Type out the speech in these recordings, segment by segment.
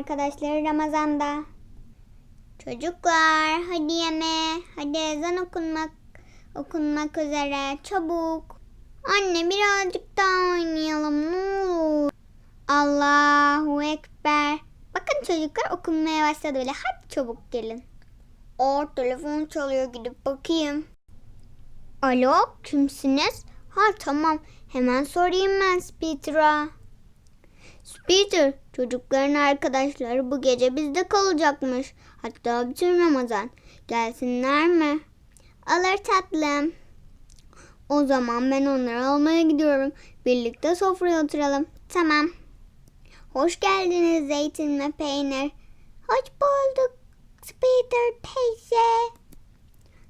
arkadaşları Ramazan'da. Çocuklar hadi yeme. Hadi ezan okunmak okunmak üzere. Çabuk. Anne birazcık daha oynayalım ne olur. Allahu Ekber. Bakın çocuklar okunmaya başladı bile. Hadi çabuk gelin. O telefon çalıyor gidip bakayım. Alo kimsiniz? Ha tamam hemen sorayım ben Speeder'a. Speeder çocukların arkadaşları bu gece bizde kalacakmış. Hatta bütün Ramazan. Gelsinler mi? Alır tatlım. O zaman ben onları almaya gidiyorum. Birlikte sofraya oturalım. Tamam. Hoş geldiniz zeytin ve peynir. Hoş bulduk Speeder teyze.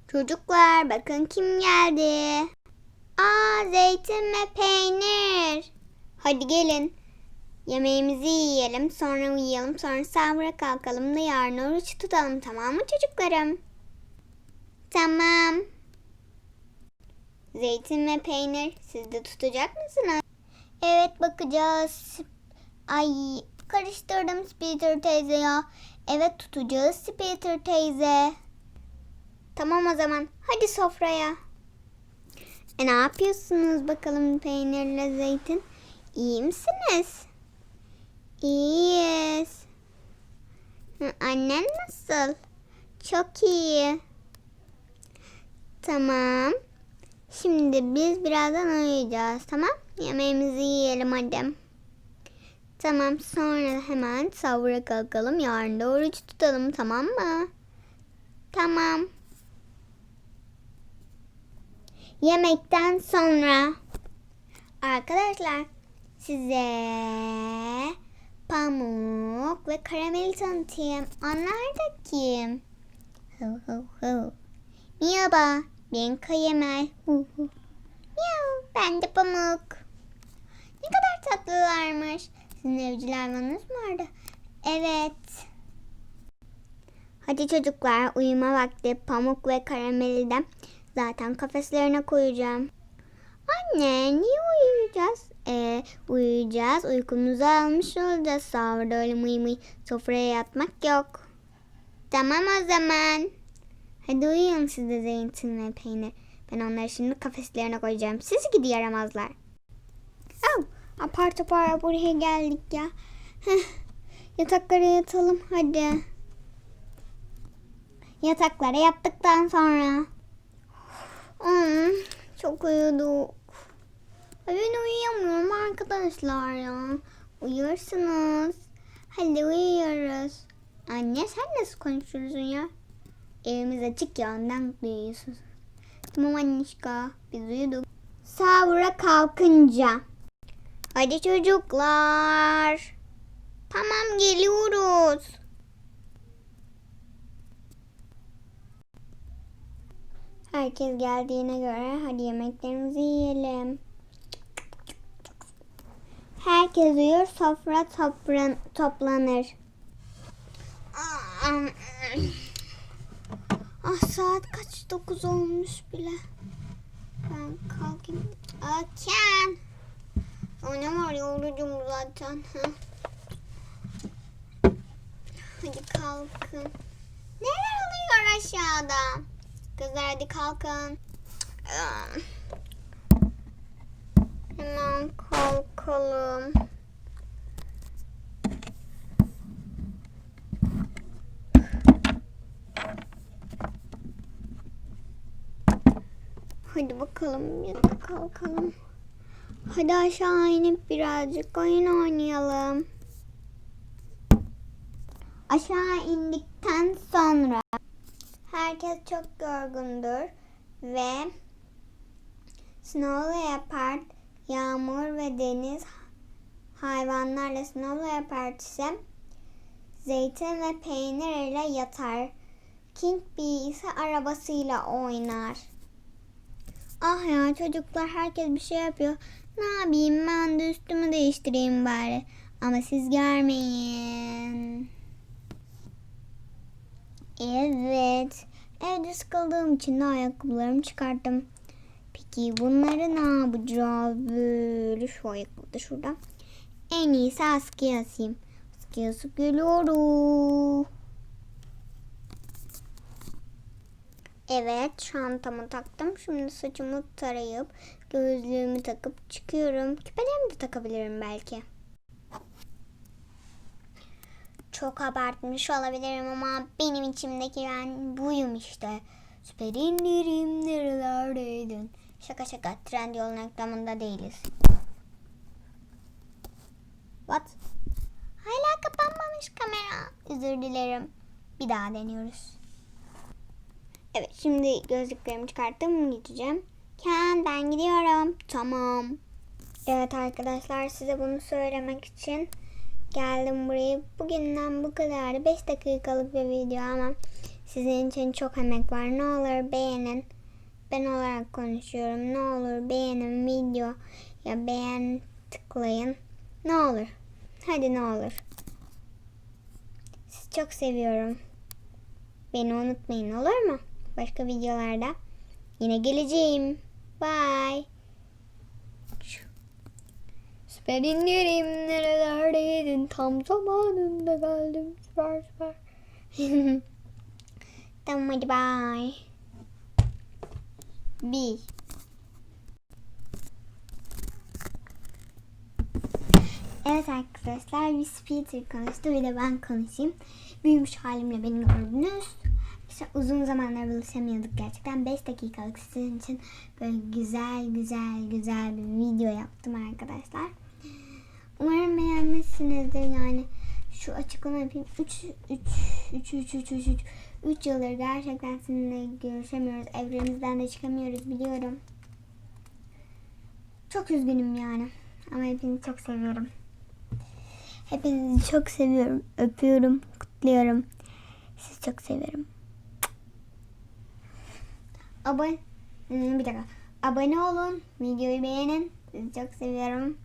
Çocuklar bakın kim geldi. Aa zeytin ve peynir. Hadi gelin. Yemeğimizi yiyelim, sonra uyuyalım, sonra sahura kalkalım da yarın oruç tutalım tamam mı çocuklarım? Tamam. Zeytin ve peynir siz de tutacak mısınız? Evet bakacağız. Ay karıştırdım Speeder teyze ya. Evet tutacağız Speeder teyze. Tamam o zaman hadi sofraya. E ne yapıyorsunuz bakalım peynirle zeytin? İyi misiniz? İyiyiz. Annen nasıl? Çok iyi. Tamam. Şimdi biz birazdan uyuyacağız tamam? Yemeğimizi yiyelim hadi. Tamam sonra hemen sahura kalkalım. Yarın da oruç tutalım tamam mı? Tamam. Yemekten sonra arkadaşlar size pamuk ve karamel tanıtayım. Onlar da kim? Hu hu hu. Merhaba, ben Kayemel. Hu hu. Miau, ben de Pamuk. Ne kadar tatlılarmış. Sizin evcil hayvanınız mı vardı? Evet. Hadi çocuklar uyuma vakti Pamuk ve Karamel'i de zaten kafeslerine koyacağım. Anne niye uyuyacağız? Ee, uyuyacağız. Uykumuzu almış olacağız. Sahurda öyle mıy mıy sofraya yatmak yok. Tamam o zaman. Hadi uyuyun siz de zeytin ve peynir. Ben onları şimdi kafeslerine koyacağım. Siz gidi yaramazlar. Oh, apar topar buraya geldik ya. Yataklara yatalım hadi. Yataklara yattıktan sonra. Hmm, çok uyuduk. Ben uyuyamıyorum arkadaşlar ya. Uyuyorsunuz. Hadi uyuyoruz. Anne sen nasıl konuşuyorsun ya? Evimiz açık ya ondan duyuyorsunuz. Tamam annişka biz uyuduk. Sahura kalkınca. Hadi çocuklar. Tamam geliyoruz. Herkes geldiğine göre hadi yemeklerimizi yiyelim. Herkes uyur, sofra topran, toplanır. Ah saat kaç? Dokuz olmuş bile. Ben kalkayım. Aken. O ne var yorucum zaten. Hı. Hadi kalkın. Neler oluyor aşağıda? Kızlar hadi kalkın. Hemen kalkalım. Hadi bakalım ya da kalkalım. Hadi aşağı inip birazcık oyun oynayalım. Aşağı indikten sonra herkes çok yorgundur ve Snow Leopard, Yağmur ve Deniz hayvanlarla Leopard ise zeytin ve peynir ile yatar. King Bee ise arabasıyla oynar. Ah ya çocuklar herkes bir şey yapıyor. Ne yapayım ben de üstümü değiştireyim bari. Ama siz görmeyin. Evet. Evde sıkıldığım için de ayakkabılarımı çıkarttım. Peki bunları ne yapacağız? Böyle şu ayakkabı da şurada. En iyisi askıya asayım. Yazık geliyorum. Evet çantamı taktım. Şimdi saçımı tarayıp gözlüğümü takıp çıkıyorum. Küpelerimi de takabilirim belki. Çok abartmış olabilirim ama benim içimdeki ben buyum işte. Süper indirim nerelerdeydin? Şaka şaka Trendyol'un reklamında değiliz. What? Hala kapanmamış kamera. Özür dilerim. Bir daha deniyoruz. Evet şimdi gözlüklerimi çıkarttım gideceğim. Ken ben gidiyorum. Tamam. Evet arkadaşlar size bunu söylemek için geldim buraya. Bugünden bu kadar. 5 dakikalık bir video ama sizin için çok emek var. Ne olur beğenin. Ben olarak konuşuyorum. Ne olur beğenin video ya beğen tıklayın. Ne olur. Hadi ne olur. Sizi çok seviyorum. Beni unutmayın olur mu? Başka videolarda yine geleceğim. Bye. Süper indirim nerelerdeydin tam zamanında geldim süper süper. tamam hadi bye. Bir. Evet arkadaşlar bir Peter konuştu bir de ben konuşayım. Büyümüş halimle beni gördünüz. İşte uzun zamanlar buluşamıyorduk gerçekten. 5 dakikalık sizin için böyle güzel güzel güzel bir video yaptım arkadaşlar. Umarım beğenmişsinizdir yani. Şu açıklama yapayım. 3 3 3 3 3 3 3 3 yıldır gerçekten sizinle görüşemiyoruz. Evrenimizden de çıkamıyoruz biliyorum. Çok üzgünüm yani. Ama hepinizi çok seviyorum. Hepinizi çok seviyorum. Öpüyorum, kutluyorum. Sizi çok seviyorum. Abone Hmm, bir dakika. Abone olun, videoyu beğenin. Sizi çok seviyorum.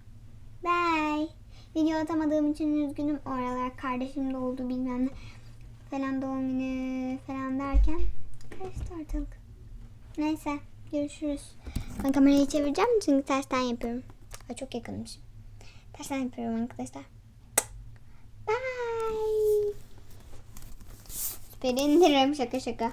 Bye. Video atamadığım için üzgünüm. O aralar kardeşim de oldu bilmem ne. Falan doğum günü falan derken karıştı ortalık. Neyse görüşürüz. Ben kamerayı çevireceğim çünkü tersten yapıyorum. Ha, çok yakınmış. Tersten yapıyorum arkadaşlar. Bye. Süper indirim şaka şaka.